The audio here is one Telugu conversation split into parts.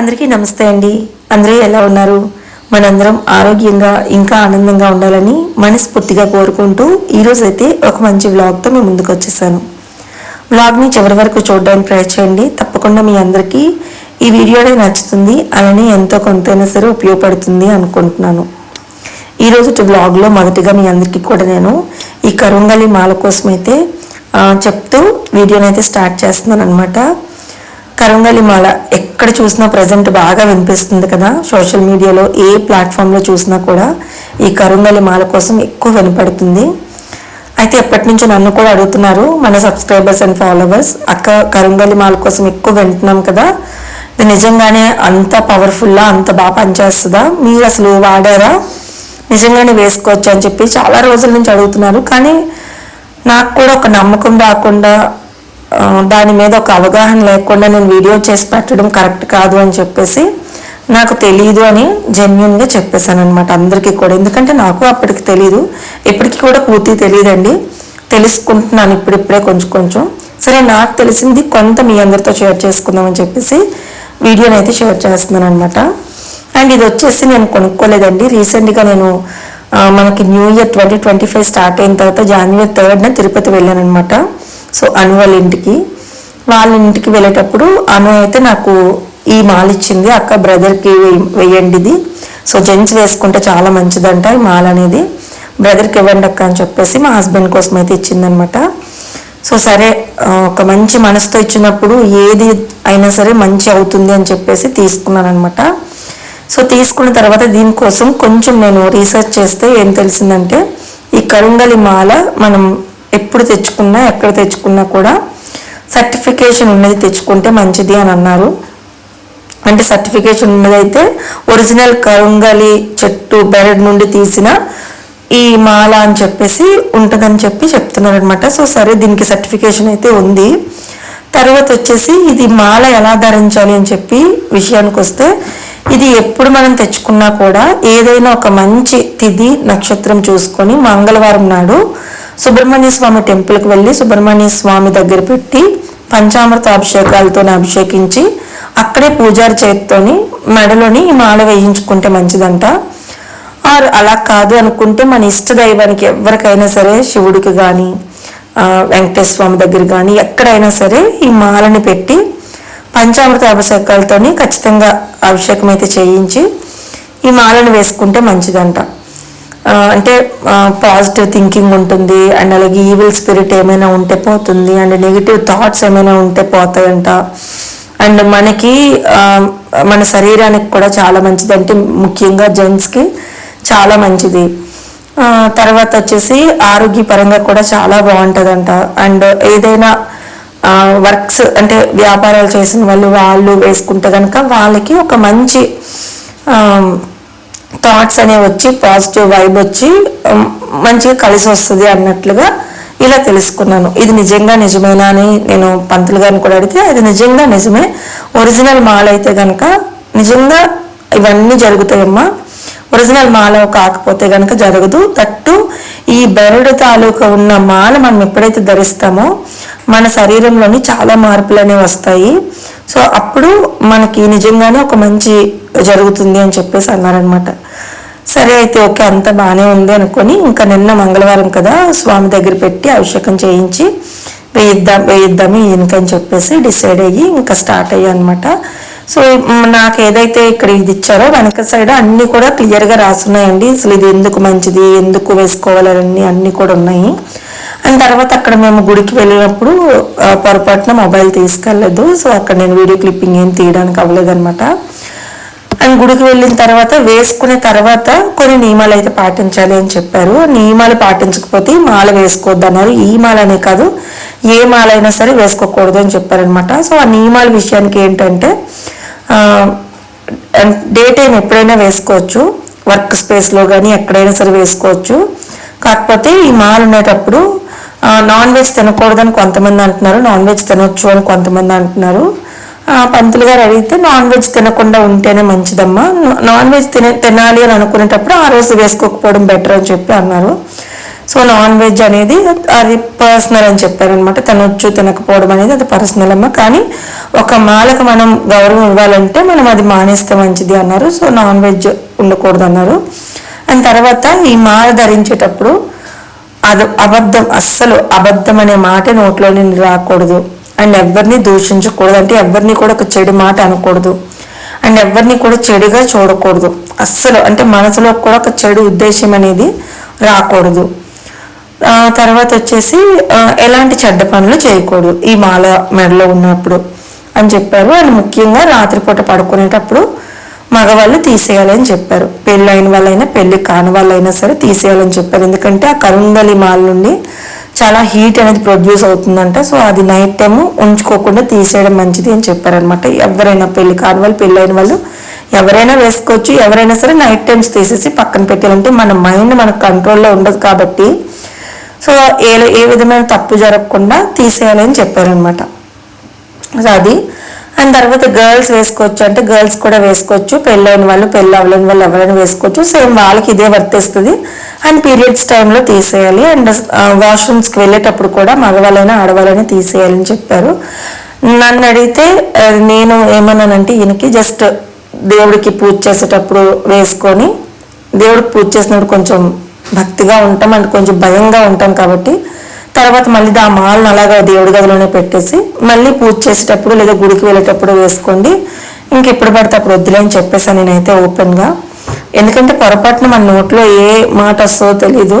అందరికీ నమస్తే అండి. అందరూ ఎలా ఉన్నారు? మనందరం ఆరోగ్యంగా ఇంకా ఆనందంగా ఉండాలని మనస్ఫూర్తిగా కోరుకుంటూ ఈరోజు అయితే ఒక మంచి వ్లాగ్తో మేము ముందుకు వచ్చేసాను. వ్లాగ్ని చివరి వరకు చూడడానికి ట్రై చేయండి తప్పకుండా మీ అందరికీ ఈ వీడియోనే నచ్చుతుంది. అలానే ఎంతో కొంతైనా సరే ఉపయోగపడుతుంది అనుకుంటున్నాను. ఈరోజు వ్లాగ్లో మొదటిగా మీ అందరికీ కూడా నేను ఈ కరుంగలి మాల కోసం అయితే చెప్తూ వీడియోని అయితే స్టార్ట్ చేస్తున్నాను అనమాట కరంగలి మాల ఎక్కడ చూసినా ప్రజెంట్ బాగా వినిపిస్తుంది కదా? సోషల్ మీడియాలో ఏ ప్లాట్ఫామ్లో చూసినా కూడా ఈ కరంగలి మాల కోసం ఎక్కువ వినపడుతుంది. అయితే ఎప్పటి నుంచి నన్ను కూడా అడుగుతున్నారు మన సబ్స్క్రైబర్స్ అండ్ ఫాలోవర్స్ అక్క కరంగలి మాల కోసం ఎక్కువ వింటున్నాం కదా? ఇది నిజంగానే అంత పవర్ఫుల్లా అంత బాగా పనిచేస్తుందా? మీరు అసలు వాడారా? నిజంగానే వేసుకోవచ్చు? అని చెప్పి చాలా రోజుల నుంచి అడుగుతున్నారు. కానీ నాకు కూడా ఒక నమ్మకం రాకుండా దాని మీద ఒక అవగాహన లేకుండా నేను వీడియో చేసి పెట్టడం కరెక్ట్ కాదు అని చెప్పేసి నాకు తెలియదు అని జెన్యున్గా చెప్పేశాను అనమాట అందరికీ కూడా. ఎందుకంటే నాకు అప్పటికి తెలియదు ఇప్పటికీ కూడా పూర్తి తెలియదండి తెలుసుకుంటున్నాను ఇప్పుడిప్పుడే కొంచెం కొంచెం. సరే నాకు తెలిసింది కొంత మీ అందరితో షేర్ చేసుకుందామని చెప్పేసి వీడియోని అయితే షేర్ చేస్తున్నాను అనమాట అండ్ ఇది వచ్చేసి నేను కొనుక్కోలేదండి. రీసెంట్గా నేను మనకి new year twenty twenty five start అయిన తర్వాత జనవరి థర్డ్న తిరుపతి వెళ్ళాను అనమాట సో అను వాళ్ళ ఇంటికి. వాళ్ళ ఇంటికి వెళ్ళేటప్పుడు అను అయితే నాకు ఈ మాల ఇచ్చింది. అక్క బ్రదర్కి వెయ్యండి ఇది. సో జెంట్స్ వేసుకుంటే చాలా మంచిదంట ఈ మాల అనేది. బ్రదర్కి ఇవ్వండి అక్క అని చెప్పేసి మా హస్బెండ్ కోసం అయితే ఇచ్చిందనమాట. సో సరే ఒక మంచి మనసుతో ఇచ్చినప్పుడు ఏది అయినా సరే మంచి అవుతుంది అని చెప్పేసి తీసుకున్నాను అనమాట సో తీసుకున్న తర్వాత దీనికోసం కొంచెం నేను రీసెర్చ్ చేస్తే ఏం తెలిసిందంటే ఈ కరుంగలి మాల మనం ఎప్పుడు తెచ్చుకున్నా ఎక్కడ తెచ్చుకున్నా కూడా సర్టిఫికేషన్ ఉన్నది తెచ్చుకుంటే మంచిది అని అన్నారు. అంటే సర్టిఫికేషన్ ఉన్నదైతే ఒరిజినల్ కరుంగలి చెట్టు బెరడ్ నుండి తీసిన ఈ మాల అని చెప్పేసి ఉంటుందని చెప్పి చెప్తున్నారు అనమాట సో సరే దీనికి సర్టిఫికేషన్ అయితే ఉంది. తర్వాత వచ్చేసి ఇది మాల ఎలా ధరించాలి అని చెప్పి విషయానికి వస్తే ఇది ఎప్పుడు మనం తెచ్చుకున్నా కూడా ఏదైనా ఒక మంచి తిథి నక్షత్రం చూసుకొని మంగళవారం నాడు సుబ్రహ్మణ్య స్వామి టెంపుల్కి వెళ్ళి సుబ్రహ్మణ్య స్వామి దగ్గర పెట్టి పంచామృత అభిషేకాలతో అభిషేకించి అక్కడే పూజారి చేతితోని మెడలోని ఈ మాల వేయించుకుంటే మంచిదంట. ఆర్ అలా కాదు అనుకుంటే మన ఇష్ట దైవానికి ఎవరికైనా సరే శివుడికి కానీ వెంకటేశ్వర స్వామి దగ్గర కానీ ఎక్కడైనా సరే ఈ మాలని పెట్టి పంచామృత అభిషేకాలతోని ఖచ్చితంగా అభిషేకం అయితే చేయించి ఈ మాలను వేసుకుంటే మంచిదంట. అంటే పాజిటివ్ థింకింగ్ ఉంటుంది అండ్ అలాగే ఈవిల్ స్పిరిట్ ఏమైనా ఉంటే పోతుంది అండ్ నెగిటివ్ థాట్స్ ఏమైనా ఉంటే పోతాయంట. అండ్ మనకి మన శరీరానికి కూడా చాలా మంచిది అంటే ముఖ్యంగా జెంట్స్కి చాలా మంచిది. తర్వాత వచ్చేసి ఆరోగ్యపరంగా కూడా చాలా బాగుంటుందంట. అండ్ ఏదైనా వర్క్స్ అంటే వ్యాపారాలు చేసిన వాళ్ళు వాళ్ళు వేసుకుంటే కనుక వాళ్ళకి ఒక మంచి థాట్స్ అనేవి వచ్చి పాజిటివ్ వైబ్ వచ్చి మంచిగా కలిసి వస్తుంది అన్నట్లుగా ఇలా తెలుసుకున్నాను. ఇది నిజంగా నిజమేనా అని నేను పంతులు గారిని కూడా అడిగితే అది నిజంగా నిజమే. ఒరిజినల్ మాల అయితే కనుక నిజంగా ఇవన్నీ జరుగుతాయమ్మా. ఒరిజినల్ మాల కాకపోతే కనుక జరగదు. తట్టు ఈ బెరడు తాలూకా ఉన్న మాల మనం ఎప్పుడైతే ధరిస్తామో మన శరీరంలోని చాలా మార్పులు అనేవి వస్తాయి. సో అప్పుడు మనకి నిజంగానే ఒక మంచి జరుగుతుంది అని చెప్పేసి అన్నారనమాట సరే అయితే ఓకే అంత బాగానే ఉంది అనుకొని ఇంకా నిన్న మంగళవారం కదా స్వామి దగ్గర పెట్టి అభిషేకం చేయించి వేయిద్దాం వేయిద్దాము ఈయనకని చెప్పేసి డిసైడ్ అయ్యి ఇంకా స్టార్ట్ అయ్యా అనమాట సో నాకు ఏదైతే ఇక్కడ ఇది ఇచ్చారో వెనక సైడ్ అన్ని కూడా క్లియర్గా రాస్తున్నాయండి అసలు ఇది ఎందుకు మంచిది ఎందుకు వేసుకోవాలని అన్నీ కూడా ఉన్నాయి. అండ్ తర్వాత అక్కడ మేము గుడికి వెళ్ళినప్పుడు పొరపాటున మొబైల్ తీసుకెళ్ళలేదు. సో అక్కడ నేను వీడియో క్లిప్పింగ్ ఏం తీయడానికి అవ్వలేదు అనమాట అండ్ గుడికి వెళ్ళిన తర్వాత వేసుకునే తర్వాత కొన్ని నియమాలు అయితే పాటించాలి అని చెప్పారు. నియమాలు పాటించకపోతే మాల వేసుకోవద్దు అన్నారు. ఈ మాల అనే కాదు ఏ మాల అయినా సరే వేసుకోకూడదు అని చెప్పారనమాట సో ఆ నియమాల విషయానికి ఏంటంటే డే టైం ఎప్పుడైనా వేసుకోవచ్చు. వర్క్ స్పేస్లో కానీ ఎక్కడైనా సరే వేసుకోవచ్చు. కాకపోతే ఈ మాలు ఉండేటప్పుడు నాన్ వెజ్ తినకూడదని కొంతమంది అంటున్నారు. నాన్ వెజ్ తినొచ్చు అని కొంతమంది అంటున్నారు. పంతులు గారు అడిగితే నాన్ వెజ్ తినకుండా ఉంటేనే మంచిదమ్మా. నాన్ వెజ్ తినే తినాలి అని అనుకునేటప్పుడు ఆ రోజు వేసుకోకపోవడం బెటర్ అని చెప్పి అన్నారు. సో నాన్ వెజ్ అనేది అది పర్సనల్ అని చెప్పారనమాట. తినొచ్చు తినకపోవడం అనేది అది పర్సనల్ అమ్మ. కానీ ఒక మాలకు మనం గౌరవం ఇవ్వాలంటే మనం అది మానేస్తే మంచిది అన్నారు. సో నాన్ వెజ్ ఉండకూడదు అన్నారు అండ్ తర్వాత ఈ మాల ధరించేటప్పుడు అది అబద్ధం అస్సలు అబద్ధం అనే మాట నోట్లో రాకూడదు. అండ్ ఎవరిని దూషించకూడదు అంటే ఎవరిని కూడా ఒక చెడు మాట అనకూడదు. అండ్ ఎవరిని కూడా చెడుగా చూడకూడదు. అస్సలు అంటే మనసులో కూడా ఒక చెడు ఉద్దేశం అనేది రాకూడదు. తర్వాత వచ్చేసి ఎలాంటి చెడ్డ పనులు చేయకూడదు ఈ మాల మెడలో ఉన్నప్పుడు అని చెప్పారు. అండ్ ముఖ్యంగా రాత్రిపూట పడుకునేటప్పుడు మగవాళ్ళు తీసేయాలని చెప్పారు. పెళ్ళైన వాళ్ళైనా పెళ్ళి కాని వాళ్ళైనా సరే తీసేయాలని చెప్పారు. ఎందుకంటే ఆ కరుంగలి మాల నుండి చాలా హీట్ అనేది ప్రొడ్యూస్ అవుతుందంట. సో అది నైట్ టైం ఉంచుకోకుండా తీసేయడం మంచిది అని చెప్పారనమాట ఎవరైనా పెళ్ళి కాని వాళ్ళు పెళ్ళైన వాళ్ళు ఎవరైనా వేసుకోవచ్చు. ఎవరైనా సరే నైట్ టైమ్స్ తీసేసి పక్కన పెట్టాలంటే మన మైండ్ మన కంట్రోల్లో ఉండదు కాబట్టి. సో ఏ ఏ విధమైన తప్పు జరగకుండా తీసేయాలని చెప్పారనమాట సో అది అండ్ తర్వాత గర్ల్స్ వేసుకోవచ్చు అంటే గర్ల్స్ కూడా వేసుకోవచ్చు. పెళ్ళైన వాళ్ళు పెళ్ళి అవ్వలేని వాళ్ళు ఎవరైనా వేసుకోవచ్చు. సేమ్ వాళ్ళకి ఇదే వర్తిస్తుంది అండ్ పీరియడ్స్ టైంలో తీసేయాలి. అండ్ వాష్రూమ్స్కి uh, వెళ్ళేటప్పుడు కూడా మగవాళ్ళైనా ఆడవాళ్ళైనా తీసేయాలని చెప్పారు. నన్ను అడిగితే uh, నేను ఏమన్నానంటే ఈయనకి జస్ట్ దేవుడికి పూజ చేసేటప్పుడు వేసుకొని దేవుడికి పూజ చేసినప్పుడు కొంచెం భక్తిగా ఉంటాం. అండ్ కొంచెం భయంగా ఉంటాం కాబట్టి తర్వాత మళ్ళీ ఆ మాలను అలాగా దేవుడి గదిలోనే పెట్టేసి మళ్ళీ పూజ చేసేటప్పుడు లేదా గుడికి వెళ్ళేటప్పుడు వేసుకోండి. ఇంకెప్పుడు పడితే అప్పుడు వద్దులే అని చెప్పేసాను నేనైతే ఓపెన్గా ఎందుకంటే పొరపాటున మన నోట్లో ఏ మాట వస్తుందో తెలీదు.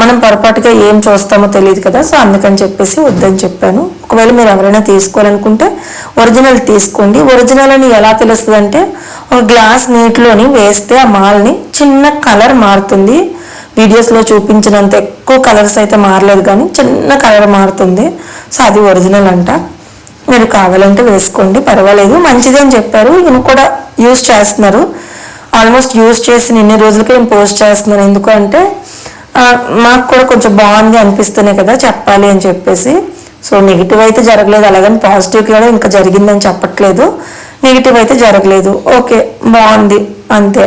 మనం పొరపాటుగా ఏం చూస్తామో తెలియదు కదా సో అందుకని చెప్పేసి వద్దని చెప్పాను. ఒకవేళ మీరు ఎవరైనా తీసుకోవాలనుకుంటే ఒరిజినల్ తీసుకోండి. ఒరిజినల్ అని ఎలా తెలుస్తుంది అంటే ఒక గ్లాస్ నీటిలోని వేస్తే ఆ మాల్ని చిన్న కలర్ మారుతుంది. వీడియోస్లో చూపించినంత ఎక్కువ కలర్స్ అయితే మారలేదు కానీ చిన్న కలర్ మారుతుంది. సో అది ఒరిజినల్ అంట. మీరు కావాలంటే వేసుకోండి పర్వాలేదు. మంచిదే అని చెప్పారు. ఈయన కూడా యూజ్ చేస్తున్నారు. ఆల్మోస్ట్ యూజ్ చేసిన ఇన్ని రోజులకి నేను పోస్ట్ చేస్తున్నాను ఎందుకంటే మాకు కూడా కొంచెం బాగుంది అనిపిస్తున్నాయి కదా చెప్పాలి అని చెప్పేసి. సో నెగిటివ్ అయితే జరగలేదు. అలాగని పాజిటివ్ కూడా ఇంకా జరిగిందని చెప్పట్లేదు. నెగిటివ్ అయితే జరగలేదు. ఓకే బాగుంది. అంతే.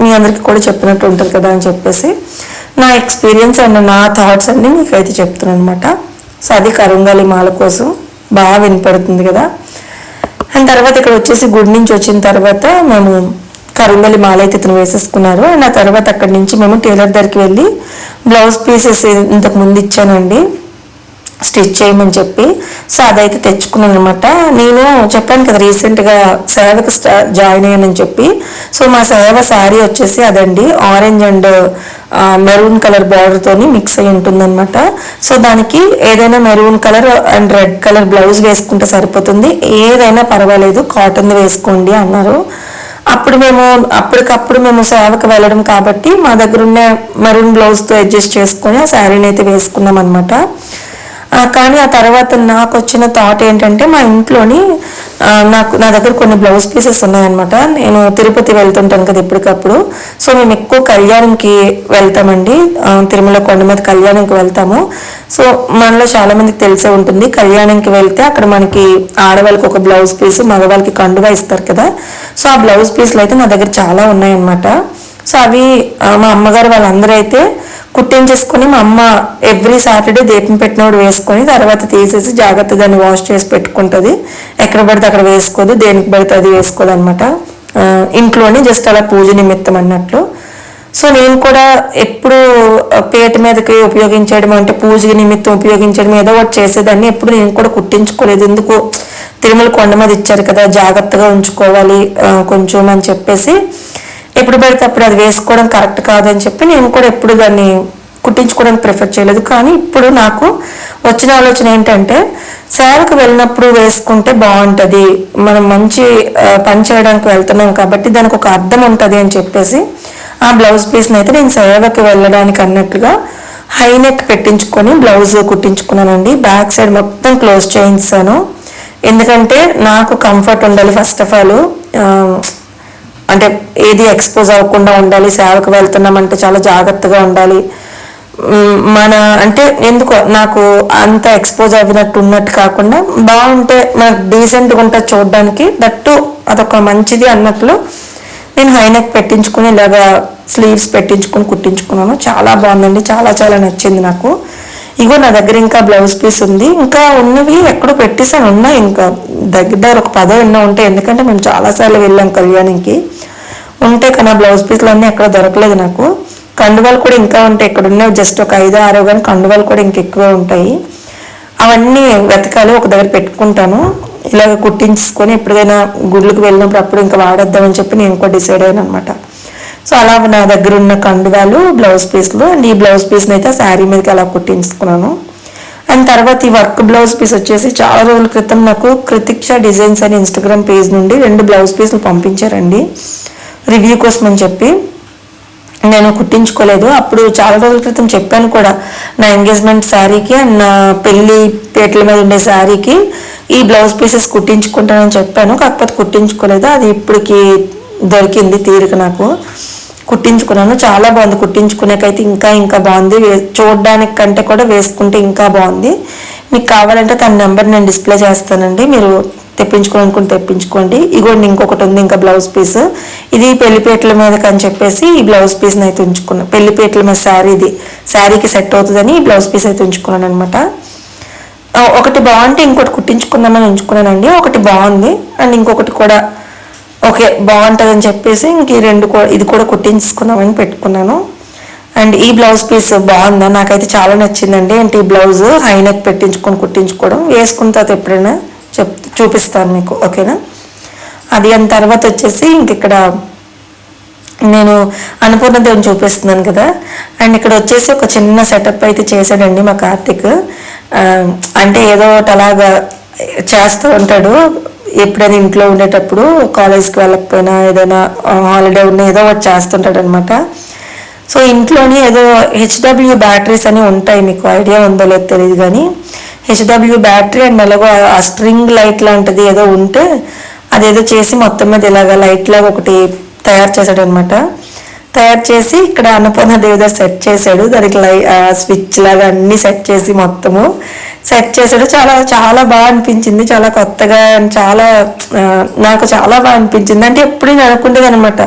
మీ అందరికీ కూడా చెప్పినట్టు ఉంటుంది కదా అని చెప్పేసి నా ఎక్స్పీరియన్స్ అండ్ నా థాట్స్ అన్ని మీకైతే చెప్తున్నాను అనమాట సో అది కరుంగాలి మాల కోసం బాగా వినపడుతుంది కదా. అండ్ తర్వాత ఇక్కడ వచ్చేసి గుడి నుంచి వచ్చిన తర్వాత మేము కరుంగలి మాల అయితే ఇతను వేసేసుకున్నారు. అండ్ ఆ తర్వాత అక్కడి నుంచి మేము టైలర్ దగ్గరికి వెళ్ళి బ్లౌజ్ పీసెస్ ఇంతకు ముందు ఇచ్చానండి. స్టిచ్ చేయమని చెప్పి సో అదైతే తెచ్చుకున్నాను అనమాట నేను చెప్పాను కదా రీసెంట్గా సేవకు జాయిన్ అయ్యానని చెప్పి. సో మా సేవ శారీ వచ్చేసి అదండి. ఆరెంజ్ అండ్ మెరూన్ కలర్ బార్డర్తోని మిక్స్ అయి ఉంటుందన్నమాట. సో దానికి ఏదైనా maroon colour and red colour blouse వేసుకుంటే సరిపోతుంది. ఏదైనా పర్వాలేదు కాటన్ వేసుకోండి అన్నారు. అప్పుడు మేము అప్పటికప్పుడు మేము సేవకు వెళ్ళడం కాబట్టి మా దగ్గర ఉన్న మెరూన్ బ్లౌజ్తో అడ్జస్ట్ చేసుకొని ఆ శారీని అయితే వేసుకున్నాం అనమాట కానీ ఆ తర్వాత నాకు వచ్చిన థాట్ ఏంటంటే మా ఇంట్లోని నాకు నా దగ్గర కొన్ని బ్లౌజ్ పీసెస్ ఉన్నాయన్నమాట. నేను తిరుపతి వెళ్తుంటాను కదా ఎప్పటికప్పుడు. సో మేము ఎక్కువ కళ్యాణంకి వెళ్తామండి. తిరుమల కొండ మీద కళ్యాణంకి వెళ్తాము. సో మనలో చాలా మందికి తెలిసే ఉంటుంది. కళ్యాణంకి వెళ్తే అక్కడ మనకి ఆడవాళ్ళకి ఒక బ్లౌజ్ పీస్ మగవాళ్ళకి కండుగా ఇస్తారు కదా. సో ఆ బ్లౌజ్ పీస్లు అయితే నా దగ్గర చాలా ఉన్నాయన్నమాట. సో అవి మా అమ్మగారు వాళ్ళందరూ అయితే కుట్టించేసుకొని మా అమ్మ ఎవ్రీ సాటర్డే దీపం పెట్టినోడు వేసుకొని తర్వాత తీసేసి జాగ్రత్తగా దాన్ని వాష్ చేసి పెట్టుకుంటుంది. ఎక్కడ పడితే అక్కడ వేసుకోదు దేనికి పడితే అది వేసుకోదు అనమాట ఇంట్లోనే జస్ట్ అలా పూజ నిమిత్తం అన్నట్లు. సో నేను కూడా ఎప్పుడు పేట మీదకి ఉపయోగించడం అంటే పూజ నిమిత్తం ఉపయోగించడం ఏదో ఒకటి చేసేదాన్ని. ఎప్పుడు నేను కూడా కుట్టించుకోలేదు. ఎందుకు తిరుమల కొండ మీద ఇచ్చారు కదా జాగ్రత్తగా ఉంచుకోవాలి కొంచెం అని చెప్పేసి. ఎప్పుడు పడితే అప్పుడు అది వేసుకోవడం కరెక్ట్ కాదని చెప్పి నేను కూడా ఎప్పుడు దాన్ని కుట్టించుకోవడానికి ప్రిఫర్ చేయలేదు. కానీ ఇప్పుడు నాకు వచ్చిన ఆలోచన ఏంటంటే సేవకు వెళ్ళినప్పుడు వేసుకుంటే బాగుంటుంది. మనం మంచి పని చేయడానికి వెళ్తున్నాం కాబట్టి దానికి ఒక అర్థం ఉంటుంది అని చెప్పేసి ఆ బ్లౌజ్ పీస్ని అయితే నేను సేవకి వెళ్ళడానికి అన్నట్లుగా హై నెక్ పెట్టించుకొని బ్లౌజ్ కుట్టించుకున్నానండి. బ్యాక్ సైడ్ మొత్తం క్లోజ్ చేయించాను. ఎందుకంటే నాకు కంఫర్ట్ ఉండాలి ఫస్ట్ ఆఫ్ ఆల్. అంటే ఏది ఎక్స్పోజ్ అవ్వకుండా ఉండాలి సేవకు వెళ్తున్నామంటే చాలా జాగ్రత్తగా ఉండాలి. మన అంటే ఎందుకో నాకు అంత ఎక్స్పోజ్ అయినట్టు ఉన్నట్టు కాకుండా బాగుంటే మనకు డీసెంట్గా ఉంటుంది చూడడానికి. దట్టు అదొక మంచిది అన్నట్లు నేను హైనెక్ పెట్టించుకుని ఇలాగా స్లీవ్స్ పెట్టించుకుని కుట్టించుకున్నాను. చాలా బాగుందండి చాలా చాలా నచ్చింది నాకు. ఇగో నా దగ్గర ఇంకా బ్లౌజ్ పీస్ ఉంది. ఇంకా ఉన్నవి ఎక్కడో పెట్టేసాను ఉన్నాయి. ఇంకా దగ్గర దగ్గర ఒక పదో ఎన్నో ఉంటాయి. ఎందుకంటే మేము చాలాసార్లు వెళ్ళాం కళ్యాణికి. ఉంటే కానీ బ్లౌజ్ పీస్లు అన్నీ ఎక్కడ దొరకలేదు నాకు. కండువాలు కూడా ఇంకా ఉంటాయి. ఇక్కడ ఉన్నవి జస్ట్ ఒక ఐదో ఆరో కానీ కండువాలు కూడా ఇంకెక్కువే ఉంటాయి. అవన్నీ వెతకాలి. ఒక దగ్గర పెట్టుకుంటాను. ఇలాగ కుట్టించుకొని ఎప్పుడైనా గుడ్లకు వెళ్ళినప్పుడు అప్పుడు ఇంకా వాడేద్దామని చెప్పి నేను కూడా డిసైడ్ అయ్యాను అనమాట సో అలా నా దగ్గర ఉన్న కండువాలు బ్లౌజ్ పీస్లు అండ్ ఈ బ్లౌజ్ పీస్ని అయితే శారీ మీదకి అలా కుట్టించుకున్నాను. అండ్ తర్వాత ఈ వర్క్ బ్లౌజ్ పీస్ వచ్చేసి చాలా రోజుల క్రితం నాకు కృతిక్ష డిజైన్స్ అని ఇన్స్టాగ్రామ్ పేజ్ నుండి రెండు బ్లౌజ్ పీస్లు పంపించారండి. రివ్యూ కోసం అని చెప్పి. నేను కుట్టించుకోలేదు. అప్పుడు చాలా రోజుల క్రితం చెప్పాను కూడా నా ఎంగేజ్మెంట్ శారీకి అండ్ నా పెళ్ళి పేట్ల మీద ఉండే శారీకి ఈ బ్లౌజ్ పీసెస్ కుట్టించుకుంటానని చెప్పాను. కాకపోతే కుట్టించుకోలేదు. అది ఇప్పటికి దొరికింది తీరిక నాకు. కుట్టించుకున్నాను. చాలా బాగుంది. కుట్టించుకునేకైతే ఇంకా ఇంకా బాగుంది. చూడడానికి కంటే కూడా వేసుకుంటే ఇంకా బాగుంది. మీకు కావాలంటే తన నెంబర్ నేను డిస్ప్లే చేస్తానండి. మీరు తెప్పించుకోవాలనుకుంటే తెప్పించుకోండి. ఇగోండి ఇంకొకటి ఉంది ఇంకా బ్లౌజ్ పీస్. ఇది పెళ్ళిపేటల మీద అని చెప్పేసి ఈ బ్లౌజ్ పీస్ని అయితే ఉంచుకున్నాను పెళ్ళిపేటల మీద శారీ ఇది. శారీకి సెట్ అవుతుందని ఈ బ్లౌజ్ పీస్ అయితే ఉంచుకున్నాను అనమాట ఒకటి బాగుంటే ఇంకోటి కుట్టించుకుందామని ఉంచుకున్నానండి. ఒకటి బాగుంది. అండ్ ఇంకొకటి కూడా ఓకే బాగుంటుంది అని చెప్పేసి ఇంక ఈ రెండు ఇది కూడా కుట్టించుకుందామని పెట్టుకున్నాను. అండ్ ఈ బ్లౌజ్ పీస్ బాగుందా? నాకైతే చాలా నచ్చిందండి. అంటే ఈ బ్లౌజ్ హై నెక్ పెట్టించుకొని కుట్టించుకోవడం. వేసుకున్న తర్వాత ఎప్పుడైనా చెప్ చూపిస్తాను మీకు ఓకేనా? అది అని తర్వాత వచ్చేసి ఇంక ఇక్కడ నేను అన్నపూర్ణ దేవుని చూపిస్తున్నాను కదా. అండ్ ఇక్కడ వచ్చేసి ఒక చిన్న సెటప్ అయితే చేశాడండి మా కార్తిక్. అంటే ఏదో ఒకటి అలాగా చేస్తూ ఉంటాడు. ఎప్పుడైనా ఇంట్లో ఉండేటప్పుడు కాలేజ్కి వెళ్ళకపోయినా ఏదైనా హాలిడే ఉన్న ఏదో ఒకటి చేస్తుంటాడు అనమాట సో ఇంట్లోని ఏదో హెచ్డబ్ల్యూ బ్యాటరీస్ అని ఉంటాయి మీకు ఐడియా ఉందో లేదో తెలియదు కానీ హెచ్డబ్ల్యూ బ్యాటరీ అండ్ అలాగో ఆ స్ట్రింగ్ లైట్ లాంటిది ఏదో ఉంటే అదేదో చేసి మొత్తం మీద ఇలాగ లైట్ లాగా ఒకటి తయారు చేశాడనమాట. తయారు చేసి ఇక్కడ అన్నపూర్ణ దేవదారు సెట్ చేశాడు. దానికి లై స్విచ్ లాగా అన్ని సెట్ చేసి మొత్తము. సెట్ చేశాడు. చాలా చాలా బాగా అనిపించింది. చాలా కొత్తగా చాలా నాకు చాలా బాగా అనిపించింది. అంటే ఎప్పుడు నేను అనుకుంటేది అనమాట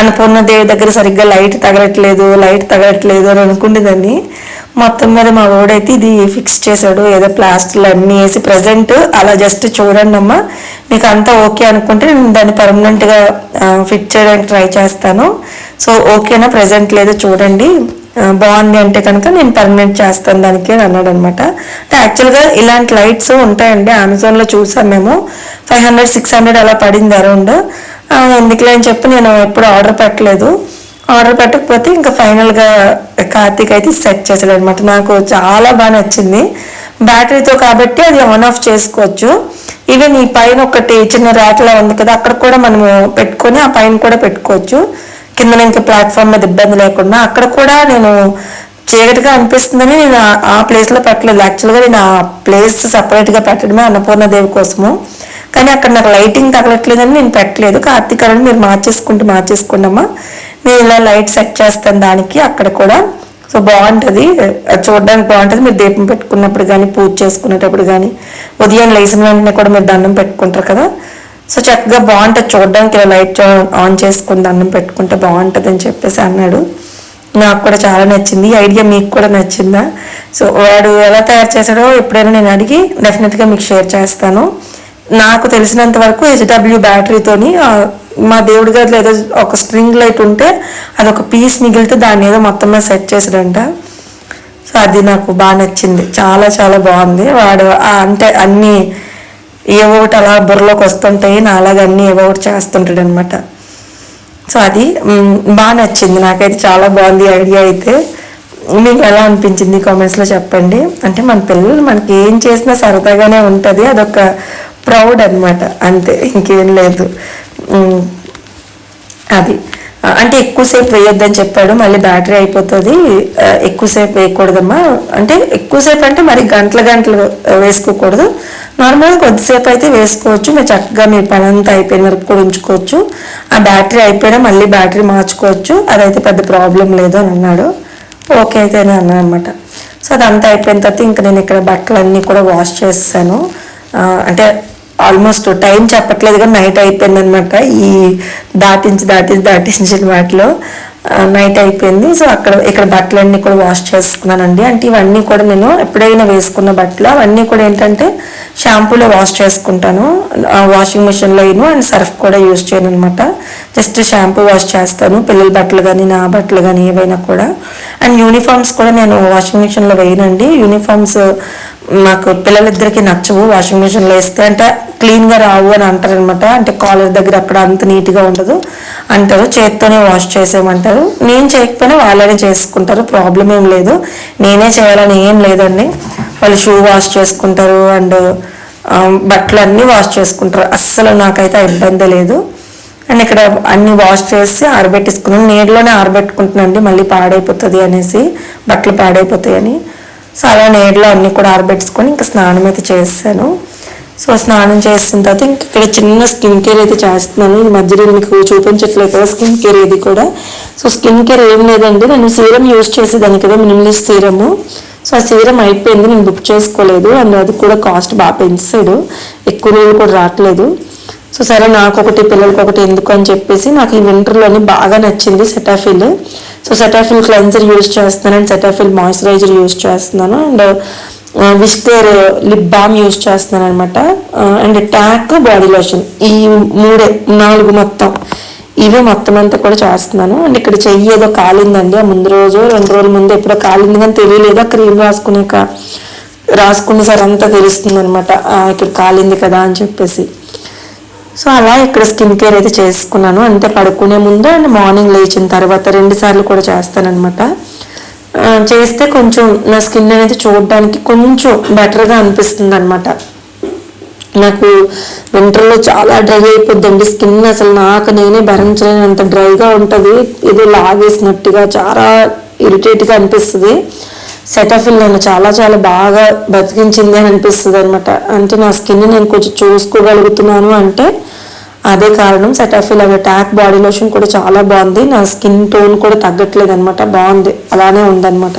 అన్నపూర్ణ దేవి దగ్గర సరిగ్గా లైట్ తగలట్లేదు లైట్ తగలట్లేదు అని అనుకుండేదాన్ని. మొత్తం మీద మా ఓడైతే ఇది ఫిక్స్ చేశాడు. ఏదో ప్లాస్టర్లు అన్నీ వేసి ప్రజెంట్ అలా జస్ట్ చూడండి అమ్మా. మీకు అంతా ఓకే అనుకుంటే నేను దాన్ని పర్మనెంట్గా ఫిట్ చేయడానికి ట్రై చేస్తాను. సో ఓకేనా ప్రజెంట్ లేదో చూడండి. బాగుంది అంటే కనుక నేను పర్మనెంట్ చేస్తాను దానికి అని అన్నాడు అనమాట అంటే యాక్చువల్గా ఇలాంటి లైట్స్ ఉంటాయండి. అమెజాన్లో చూసాం మేము. ఫైవ్ హండ్రెడ్ సిక్స్ హండ్రెడ్ అలా పడింది అరౌండ్ ఎందుకులే అని చెప్పి నేను ఎప్పుడు ఆర్డర్ పెట్టలేదు. ఆర్డర్ పెట్టకపోతే ఇంకా ఫైనల్గా కార్తీక్ అయితే సెట్ చేశాడు అనమాట నాకు చాలా బాగా నచ్చింది. బ్యాటరీతో కాబట్టి అది ఆన్ ఆఫ్ చేసుకోవచ్చు. ఈవెన్ ఈ పైన ఒకటి చిన్న ర్యాక్లా ఉంది కదా అక్కడ కూడా మనము పెట్టుకొని ఆ పైన కూడా పెట్టుకోవచ్చు. కింద ఇంకా ప్లాట్ఫామ్ మీద ఇబ్బంది లేకుండా. అక్కడ కూడా నేను చీకటిగా అనిపిస్తుందని నేను ఆ ప్లేస్లో పెట్టలేదు. యాక్చువల్గా నేను ఆ ప్లేస్ సపరేట్గా పెట్టడమే అన్నపూర్ణదేవి కోసము. కానీ అక్కడ నాకు లైటింగ్ తగలట్లేదని నేను పెట్టలేదు. కార్తీకరణ్ మీరు మార్చేసుకుంటూ మార్చేసుకుంటామా నేను ఇలా లైట్ సెట్ చేస్తాను దానికి అక్కడ కూడా. సో బాగుంటుంది. చూడడానికి బాగుంటుంది. మీరు దీపం పెట్టుకున్నప్పుడు కానీ పూజ చేసుకునేటప్పుడు కానీ ఉదయం లేచిన వెంటనే కూడా మీరు దండం పెట్టుకుంటారు కదా. సో చక్కగా బాగుంటుంది. చూడడానికి ఇలా లైట్ ఆన్ చేసుకుని దండం పెట్టుకుంటే బాగుంటుంది అని చెప్పేసి అన్నాడు. నాకు కూడా చాలా నచ్చింది. ఈ ఐడియా మీకు కూడా నచ్చిందా? సో వాడు ఎలా తయారు చేశాడో ఎప్పుడైనా నేను అడిగి డెఫినెట్గా మీకు షేర్ చేస్తాను. నాకు తెలిసినంత వరకు హెచ్డబ్ల్యూ బ్యాటరీతోని మా దేవుడి గదిలో ఏదో ఒక స్ట్రింగ్ లైట్ ఉంటే అది ఒక పీస్ మిగిలితే దాన్ని ఏదో మొత్తం మీద సెట్ చేసాడంట సో అది నాకు బాగా నచ్చింది. చాలా చాలా బాగుంది. వాడు అంటే అన్నీ ఏవో ఒకటి అలా బుర్రలోకి వస్తుంటాయి నా అలాగే అన్నీ ఏవో ఒకటి చేస్తుంటాడు అనమాట సో అది బాగా నచ్చింది. నాకైతే చాలా బాగుంది ఐడియా అయితే. మీకు ఎలా అనిపించింది? కామెంట్స్లో చెప్పండి. అంటే మన పిల్లలు మనకి ఏం చేసినా సరదాగానే ఉంటుంది. అదొక ప్రౌడ్ అనమాట అంతే ఇంకేం లేదు. అది. అంటే ఎక్కువసేపు వేయొద్దని చెప్పాడు మళ్ళీ బ్యాటరీ అయిపోతుంది. ఎక్కువసేపు వేయకూడదమ్మా. అంటే ఎక్కువసేపు అంటే మరి గంటల గంటలు వేసుకోకూడదు. నార్మల్గా కొద్దిసేపు అయితే వేసుకోవచ్చు. మీరు చక్కగా మీ పని అంతా అయిపోయిన వరకు కూడా ఉంచుకోవచ్చు. ఆ బ్యాటరీ అయిపోయినా మళ్ళీ బ్యాటరీ మార్చుకోవచ్చు. అదైతే పెద్ద ప్రాబ్లం లేదు అని అన్నాడు. ఓకే అయితే అన్నాను అనమాట సో అదంతా అయిపోయిన తర్వాత ఇంకా నేను ఇక్కడ బట్టలన్నీ కూడా వాష్ చేస్తాను. అంటే ఆల్మోస్ట్ టైం చెప్పట్లేదు కానీ నైట్ అయిపోయింది అనమాట ఈ దాటించి దాటించి దాటించిన వాటిలో నైట్ అయిపోయింది. సో అక్కడ ఇక్కడ బట్టలన్నీ కూడా వాష్ చేసుకున్నానండి. అంటే ఇవన్నీ కూడా నేను ఎప్పుడైనా వేసుకున్న బట్టలు అవన్నీ కూడా ఏంటంటే షాంపూలో వాష్ చేసుకుంటాను. వాషింగ్ మిషన్లో అయిను అండ్ సర్ఫ్ కూడా యూజ్ చేయను అనమాట జస్ట్ షాంపూ వాష్ చేస్తాను పిల్లల బట్టలు కానీ నా బట్టలు కానీ ఏవైనా కూడా. అండ్ యూనిఫామ్స్ కూడా నేను వాషింగ్ మిషన్లో వేయనండి. యూనిఫామ్స్ మాకు పిల్లలిద్దరికి నచ్చవు వాషింగ్ మిషన్లో వేస్తే అంటే క్లీన్గా రావు అని అంటారు అనమాట అంటే కాలర్ దగ్గర అక్కడ అంత నీట్గా ఉండదు. అంటారు చేత్తోనే వాష్ చేసేయమంటారు. నేను చేయకపోయినా వాళ్ళనే చేసుకుంటారు ప్రాబ్లం ఏం లేదు. నేనే చేయాలని ఏం లేదండి. వాళ్ళు షూ వాష్ చేసుకుంటారు అండ్ బట్టలు అన్నీ వాష్ చేసుకుంటారు. అస్సలు నాకైతే ఇబ్బంది లేదు. అండ్ ఇక్కడ అన్ని వాష్ చేసి ఆరబెట్టేసుకున్నాను ఆరబెట్టుకుంటున్నాను అండి మళ్ళీ పాడైపోతుంది అనేసి బట్టలు పాడైపోతాయి అని సో అలా నీడలో అన్ని కూడా ఆరబెట్టుకొని ఇంకా స్నానం అయితే చేస్తాను. సో స్నానం చేసిన తర్వాత ఇంక ఇక్కడ చిన్న స్కిన్ కేర్ అయితే చేస్తున్నాను. ఈ మధ్యలో మీకు చూపించట్లేదు కదా స్కిన్ కేర్ ఇది కూడా. సో స్కిన్ కేర్ ఏం లేదండి. నేను సీరం యూజ్ చేసేదాన్ని కదా మినిమలిస్ట్ సీరము. సో ఆ సీరం అయిపోయింది నేను బుక్ చేసుకోలేదు. అండ్ అది కూడా కాస్ట్ బాగా పెంచాడు. ఎక్కువ రోజులు కూడా రావట్లేదు. సో సరే నాకు ఒకటి పిల్లలకి ఒకటి ఎందుకు అని చెప్పేసి నాకు ఈ వింటర్లోని బాగా నచ్చింది Cetaphil. So Cetaphil cleanser use చేస్తున్నాను అండ్ సెటాఫిల్ మాయిశ్చరైజర్ యూజ్ చేస్తున్నాను and Vister lip balm use చేస్తున్నాను అనమాట అండ్ ట్యాక్ బాడీ లోషన్ ఈ మూడే నాలుగు మొత్తం. ఇవే మొత్తం అంతా కూడా చేస్తున్నాను. అండ్ ఇక్కడ చెయ్యి ఏదో కాలిందండి. ఆ ముందు రోజు రెండు రోజుల ముందు ఎప్పుడో కాలింది కానీ తెలియలేదా. క్రీమ్ రాసుకునే రాసుకునే సరే అంతా తెలుస్తుంది అనమాట ఇక్కడ కాలింది కదా అని చెప్పేసి. సో అలా ఇక్కడ స్కిన్ కేర్ అయితే చేసుకున్నాను. అంటే పడుకునే ముందు అండ్ మార్నింగ్ లేచిన తర్వాత రెండు సార్లు కూడా చేస్తానమాట చేస్తే కొంచెం నా స్కిన్ అనేది చూడడానికి కొంచెం బెటర్గా అనిపిస్తుంది అనమాట నాకు వింటర్లో చాలా డ్రై అయిపోద్దండి. స్కిన్ అసలు నాకు నేనే భరించలేనంత డ్రైగా ఉంటుంది. ఇది లాగేసినట్టుగా చాలా ఇరిటేట్గా అనిపిస్తుంది. సెటఫిల్ నన్ను చాలా చాలా బాగా బతికించింది అని అనిపిస్తుంది అనమాట అంటే నా స్కిన్ నేను కొంచెం చూసుకోగలుగుతున్నాను అంటే అదే కారణం సెటాఫిల్ అనే ట్యాక్ బాడీ లోషన్ కూడా చాలా బాగుంది. నా స్కిన్ టోన్ కూడా తగ్గట్లేదు అనమాట బాగుంది. అలానే ఉందన్నమాట.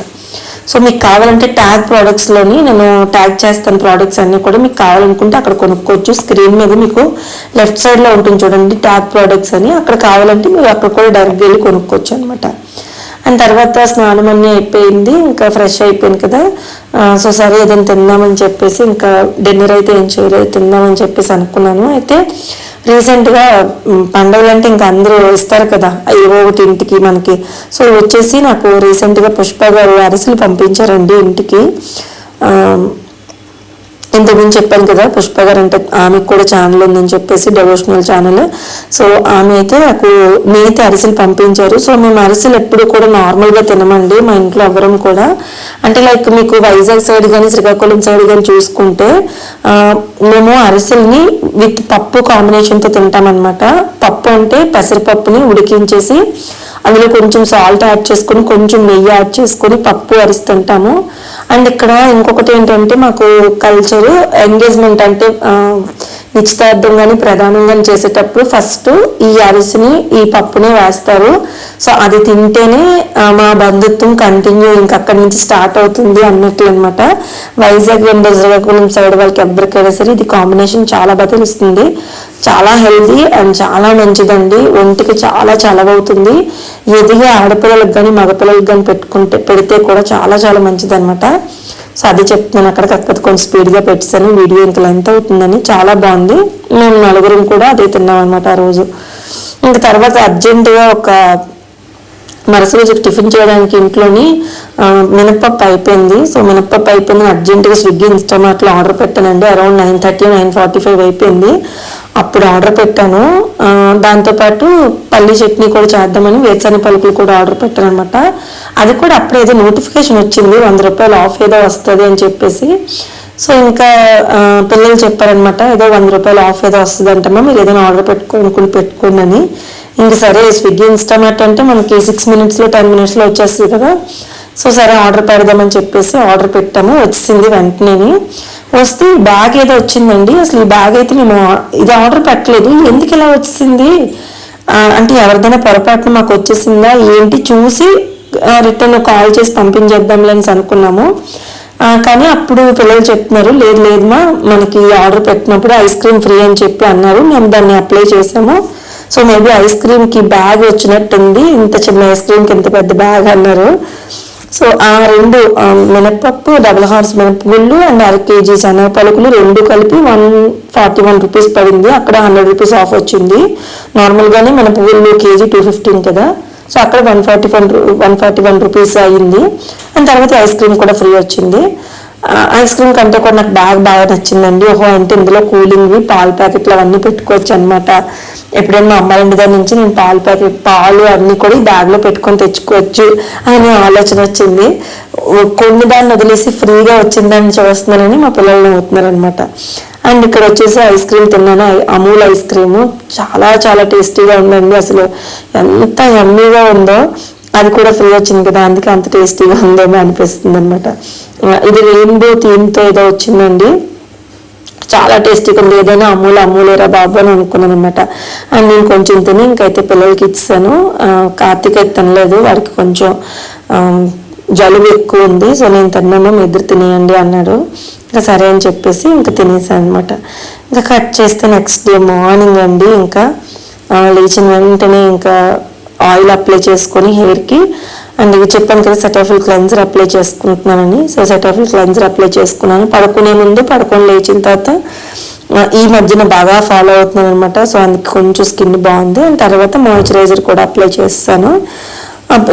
సో మీకు కావాలంటే ట్యాగ్ ప్రోడక్ట్స్లోని నేను ట్యాగ్ చేస్తాను ప్రోడక్ట్స్ అన్నీ కూడా మీకు కావాలనుకుంటే అక్కడ కొనుక్కోవచ్చు. స్క్రీన్ మీద మీకు లెఫ్ట్ సైడ్లో ఉంటుంది చూడండి ట్యాగ్ ప్రోడక్ట్స్ అని. అక్కడ కావాలంటే మీరు అక్కడ కూడా డైరెక్ట్ వెళ్ళి కొనుక్కోవచ్చు అనమాట అండ్ తర్వాత స్నానం అన్నీ అయిపోయింది. ఇంకా ఫ్రెష్ అయిపోయింది కదా. సో సరే ఏదైనా తిందామని చెప్పేసి ఇంకా డిన్నర్ అయితే ఏం చేయలేదు. తిందామని చెప్పేసి అనుకున్నాను. అయితే రీసెంట్గా పండుగలు అంటే ఇంకా అందరూ ఇస్తారు కదా. ఏవో ఒకటి ఇంటికి మనకి. సో వచ్చేసి నాకు రీసెంట్గా పుష్ప గారు అరిసెలు పంపించారండి ఇంటికి. ఇంతకుముందు చెప్పాను కదా పుష్ప గారు అంటే ఆమెకు కూడా ఛానల్ ఉందని చెప్పేసి డెవోషనల్ ఛానల్ సో ఆమె అయితే నాకు నేతి అరిసెలు పంపించారు. సో మేము అరిసెలు ఎప్పుడు కూడా నార్మల్గా తినమండి మా ఇంట్లో ఎవరం కూడా. అంటే లైక్ మీకు వైజాగ్ సైడ్ కానీ శ్రీకాకుళం సైడ్ కానీ చూసుకుంటే మేము అరిసెల్ని విత్ పప్పు కాంబినేషన్తో తింటామన్నమాట. పప్పు అంటే పెసరపప్పుని ఉడికించేసి అందులో కొంచెం సాల్ట్ యాడ్ చేసుకొని కొంచెం నెయ్యి యాడ్ చేసుకొని పప్పు అరిస్తుంటాము అండ్ ఇక్కడ ఇంకొకటి ఏంటంటే మాకు కల్చరు ఎంగేజ్మెంట్ అంటే నిశ్చితార్థం కానీ ప్రధానం కానీ చేసేటప్పుడు ఫస్ట్ ఈ అరిసిని ఈ పప్పునే వేస్తారు. సో అది తింటేనే మా బంధుత్వం కంటిన్యూ ఇంకా అక్కడి నుంచి స్టార్ట్ అవుతుంది అన్నట్లు అనమాట వైజాగ్ అండ్ శ్రీకాకుళం సైడ్ వాళ్ళకి ఎవరికైనా సరే ఇది కాంబినేషన్ చాలా బాగా తెలుస్తుంది. చాలా హెల్దీ అండ్ చాలా మంచిదండి. ఒంటికి చాలా చలవవుతుంది. ఎదిగే ఆడపిల్లలకు కానీ మగపిల్లలకు కానీ పెట్టుకుంటే పెడితే కూడా చాలా చాలా మంచిది అనమాట సో అది చెప్తున్నాను అక్కడ కాకపోతే కొంచెం స్పీడ్గా పెట్టాను వీడియో ఇంకా లెంత్ అవుతుందని చాలా బాగుంది. మేము నలుగురం కూడా అదే తిన్నాం అనమాట ఆ రోజు. ఇంకా తర్వాత అర్జెంటుగా ఒక మరుసటి రోజు టిఫిన్ చేయడానికి ఇంట్లోని మినప్పప్పు అయిపోయింది. సో మినప్పప్పు అయిపోయింది. అర్జెంటుగా స్విగ్గీ ఇన్స్టామార్ట్లో ఆర్డర్ పెట్టానండి. Around nine thirty nine forty five అయిపోయింది. అప్పుడు ఆర్డర్ పెట్టాను. దాంతోపాటు పల్లి చట్నీ కూడా చేద్దామని వేరుశనగ పలుకులు కూడా ఆర్డర్ పెట్టాను అనమాట అది కూడా అప్పుడు ఏదో నోటిఫికేషన్ వచ్చింది. వంద రూపాయలు ఆఫ్ ఏదో వస్తుంది అని చెప్పేసి. సో ఇంకా పిల్లలు చెప్పారనమాట ఏదో వంద రూపాయలు ఆఫ్ ఏదో వస్తుంది అంటమ్మా మీరు ఏదైనా ఆర్డర్ పెట్టుకోనుకుని పెట్టుకోండి అని. ఇంక సరే స్విగ్గీ ఇన్స్టామార్ట్ అంటే మనకి సిక్స్ మినిట్స్లో టెన్ మినిట్స్లో వచ్చేస్తుంది కదా. సో సరే ఆర్డర్ పెడదామని చెప్పేసి ఆర్డర్ పెట్టాము వచ్చింది వెంటనే. వస్తే బ్యాగ్ ఏదో వచ్చిందండి. అసలు ఈ బ్యాగ్ అయితే నేను ఇది ఆర్డర్ పెట్టలేదు. ఎందుకు ఇలా వచ్చింది అంటే ఎవరిదైనా పొరపాటున మాకు వచ్చేసిందా? ఏంటి? చూసి రిటర్న్ కాల్ చేసి పంపించేద్దాంలే అనేసి అనుకున్నాము. కానీ అప్పుడు పిల్లలు చెప్తున్నారు లేదు లేదు మా మనకి ఆర్డర్ పెట్టినప్పుడు ఐస్ క్రీమ్ ఫ్రీ అని చెప్పి అన్నారు. మేము దాన్ని అప్లై చేసాము. సో మేబీ ఐస్ క్రీమ్కి బ్యాగ్ వచ్చినట్టుంది. ఇంత చిన్న ఐస్ క్రీమ్కి ఇంత పెద్ద బ్యాగ్ అన్నారు. సో ఆ రెండు మినప్పప్పు డబుల్ హార్స్ మినపగుళ్ళు అండ్ అర కేజీ శనగ పలుకులు రెండు కలిపి వన్ ఫార్టీ వన్ రూపీస్ పడింది. అక్కడ హండ్రెడ్ రూపీస్ ఆఫ్ వచ్చింది. నార్మల్గానే మినపగుళ్ళు కేజీ టూ ఫిఫ్టీన్ కదా. సో అక్కడ one forty one one forty one rupees అయ్యింది. అండ్ తర్వాత ఐస్ క్రీమ్ కూడా ఫ్రీ వచ్చింది. ఐస్ క్రీమ్ కంటే కూడా నాకు బ్యాగ్ బాగా నచ్చిందండి. ఓహో అంటే ఇందులో కూలింగ్వి పాల ప్యాకెట్లు అవన్నీ పెట్టుకోవచ్చు అనమాట ఎప్పుడైనా మా అమ్మాయి ఇంటి దగ్గర నుంచి నేను పాల ప్యాకెట్ పాలు అన్నీ కూడా ఈ బ్యాగ్లో పెట్టుకొని తెచ్చుకోవచ్చు అనే ఆలోచన వచ్చింది. కొన్ని దాన్ని వదిలేసి ఫ్రీగా వచ్చిందని చూస్తున్నానని మా పిల్లలు నవ్వుతున్నారు అనమాట అండ్ ఇక్కడ వచ్చేసి ఐస్ క్రీమ్ తిన్నాను. అమూల్ ఐస్ క్రీమ్ చాలా చాలా టేస్టీగా ఉందండి. అసలు ఎంత ఎమ్మీగా ఉందో. అది కూడా ఫ్రీ వచ్చింది కదా అందుకే అంత టేస్టీగా ఉందేమో అనిపిస్తుంది అనమాట ఇది రెయిన్బో థీమ్తో ఏదో వచ్చిందండి. చాలా టేస్టీగా ఉంది. ఏదైనా అమూల్ అమూలేరా బాబు అని అనుకున్నాను అనమాట అండ్ నేను కొంచెం తిని ఇంకైతే పిల్లలకి ఇచ్చాను. కార్తీక్ అయితే తినలేదు. వాడికి కొంచెం జలుబు ఎక్కువ ఉంది. సో నేను తిన్నాను మీ ఇద్దరు తినేయండి అన్నాడు. ఇంకా సరే అని చెప్పేసి ఇంకా తినేసాను అనమాట ఇంకా కట్ చేస్తే నెక్స్ట్ డే మార్నింగ్ అండి. ఇంకా లేచిన వెంటనే ఇంకా ఆయిల్ అప్లై చేసుకొని హెయిర్కి అండ్ ఇవి చెప్పాను కదా సెటాఫిల్ క్లెన్జర్ అప్లై చేసుకుంటున్నానని. సో సెటాఫిల్ క్లెన్జర్ అప్లై చేసుకున్నాను. పడుకునే ముందు పడుకొని లేచిన తర్వాత ఈ మధ్యన బాగా ఫాలో అవుతున్నాను అనమాట సో అందుకు కొంచెం స్కిన్ బాగుంది. అండ్ తర్వాత మాయిశ్చరైజర్ కూడా అప్లై చేస్తాను.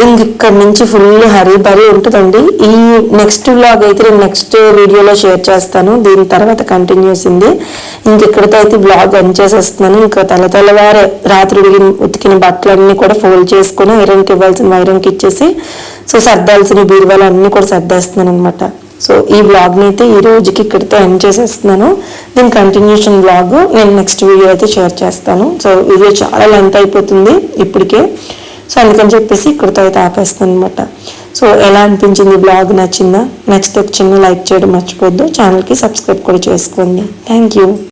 ఇంక ఇక్కడ నుంచి ఫుల్ హరీ బరీ ఉంటుందండి. ఈ నెక్స్ట్ వ్లాగ్ అయితే నేను నెక్స్ట్ వీడియోలో షేర్ చేస్తాను. దీని తర్వాత కంటిన్యూస్ ఉంది. ఇంక ఇక్కడితో అయితే బ్లాగ్ ఎండ్ చేసేస్తున్నాను. ఇంకా తల తెల్లవారే రాత్రి ఉడికిన ఉతికిన బట్టలన్నీ కూడా ఫోల్డ్ చేసుకుని ఐరన్కి ఇవ్వాల్సిన ఐరన్కి ఇచ్చేసి సో సర్దాల్సిన బీరువాలు అన్నీ కూడా సర్దేస్తున్నాను అనమాట సో ఈ వ్లాగ్ని అయితే ఈ రోజుకి ఇక్కడితో ఎండ్ చేసేస్తున్నాను. దీని కంటిన్యూషన్ వ్లాగ్ నేను నెక్స్ట్ వీడియో అయితే షేర్ చేస్తాను. సో వీడియో చాలా లెంత్ అయిపోతుంది ఇప్పటికే. సో అందుకని చెప్పేసి ఇక్కడితో అయితే ఆపేస్తాను అనమాట సో ఎలా అనిపించింది బ్లాగ్? నచ్చిందా? నచ్చితే ఒక చిన్న లైక్ చేయడం మర్చిపోద్దు ఛానల్కి సబ్స్క్రైబ్ కూడా చేసుకోండి. Thank you